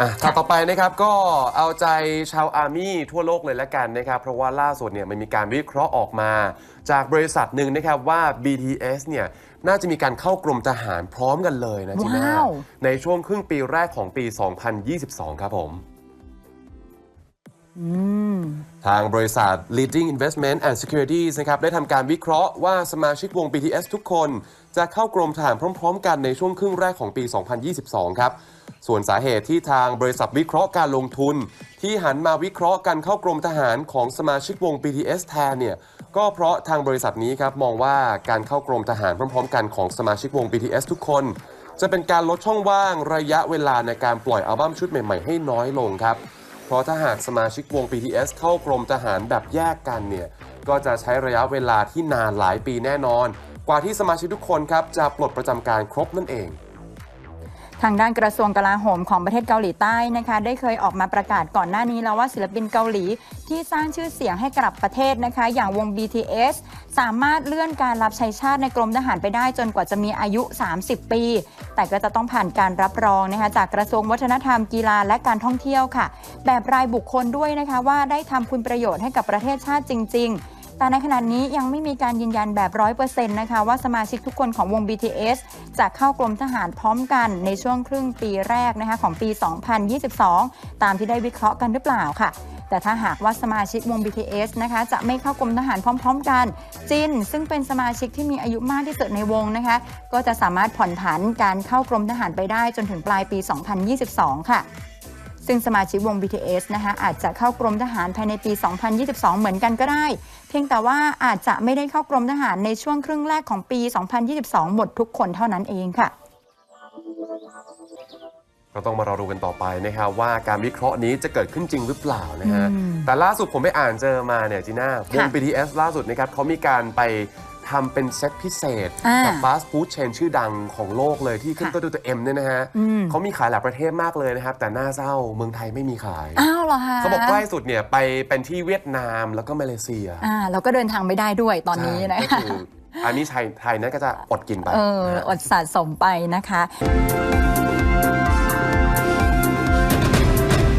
อะข่าวต่อไปนะครับก็เอาใจชาวอาร์มี่ทั่วโลกเลยละกันนะครับ เพราะว่าล่าสุดเนี่ยมันมีการวิเคราะห์ออกมา จากบริษัทหนึ่งนะครับว่า BTS เนี่ยน่าจะมีการเข้ากรมทหารพร้อมกันเลยนะจีน่าว้าวในช่วงครึ่งปีแรกของปี 2022 ครับผม ทางบริษัท Leading Investment and Securities นะครับได้ทำการวิเคราะห์ว่าสมาชิกวง BTS ทุกคน จะเข้ากรมทหารพร้อม ๆ กันในช่วงครึ่งแรกของปี 2022 ครับ ส่วนสาเหตุที่ทางบริษัทวิเคราะห์การลงทุน ที่หันมาวิเคราะห์การเข้ากรมทหารของสมาชิกวง BTS แทนเนี่ยก็เพราะทางบริษัทนี้ครับมองว่าการเข้ากรมทหารพร้อม ๆ กันของสมาชิกวง BTS ทุกคน จะเป็นการลดช่องว่างระยะเวลาในการปล่อยอัลบั้มชุดใหม่ ๆ ให้น้อยลงครับ เพราะถ้าหากสมาชิกวง BTS เข้ากรมทหารแบบแยกกันเนี่ยก็จะใช้ระยะเวลาที่นานหลายปีแน่นอน กว่าที่สมาชิกทุกคนครับจะปลดประจำการครบนั่นเอง ทางด้านกระทรวงกลาโหมของประเทศเกาหลีใต้นะคะได้เคยออกมาประกาศก่อนหน้านี้แล้วว่าศิลปินเกาหลีที่สร้างชื่อเสียงให้กับประเทศนะคะ อย่างวง BTS สามารถเลื่อนการรับใช้ชาติในกรมทหารไปได้จนกว่าจะมีอายุ 30 ปี แต่ก็จะต้องผ่านการรับรองนะคะจากกระทรวงวัฒนธรรมกีฬาและการท่องเที่ยวค่ะ แบบรายบุคคลด้วยนะคะว่าได้ทำคุณประโยชน์ให้กับประเทศชาติจริง ๆ แต่ในขณะนี้ยังไม่มีการยืนยันแบบร้อยเปอร์เซ็นต์นะคะว่าสมาชิกทุกคนของวง BTS จะเข้ากรมทหารพร้อมกันในช่วงครึ่งปีแรกนะคะของปี 2022 ตามที่ได้วิเคราะห์กันหรือเปล่าค่ะแต่ถ้าหากว่าสมาชิกวง BTS นะคะ จะไม่เข้ากรมทหารพร้อม ๆ กัน จิน ซึ่งเป็นสมาชิกที่มีอายุมากที่สุดในวงนะคะ ก็จะสามารถผ่อนผันการเข้ากรมทหารไปได้จนถึงปลายปี 2022 ค่ะ ซึ่งสมาชิกวง BTS นะคะอาจจะเข้ากรมทหารภายในปี 2022 เหมือนกันก็ได้ เพียงแต่ว่าอาจจะไม่ได้เข้ากรมทหารในช่วงครึ่งแรกของปี 2022 หมดทุกคนเท่านั้นเองค่ะก็ต้องมารอดูกันต่อไปนะครับว่าการวิเคราะห์นี้จะเกิดขึ้นจริงหรือเปล่านะฮะแต่ล่าสุดผมไปอ่านเจอมาเนี่ยจีน่าวงค่ะ BTS ล่าสุดนะครับเขามีการไป ทำเป็นเซตพิเศษ อ่ากั กับฟาสต์ฟู้ดเชนชื่อดังของโลกเลยที่ขึ้นค่ะต้นด้วยตัว M เนี่ยนะฮะอืมเขามีขายหลายประเทศมากเลยนะครับ แต่น่าเศร้าเมืองไทยไม่มีขาย อ้าวเหรอคะเขาบอกใกล้สุดเนี่ยไปเป็นที่เวียดนามแล้วก็มาเลเซียอ่าเราก็เดินทางไม่ได้ด้วยตอนนี้นะใช่ก็คืออันนี้ไทยไทยนั้นก็จะอดกินไปเออนะฮะ อดสะสมไปนะคะ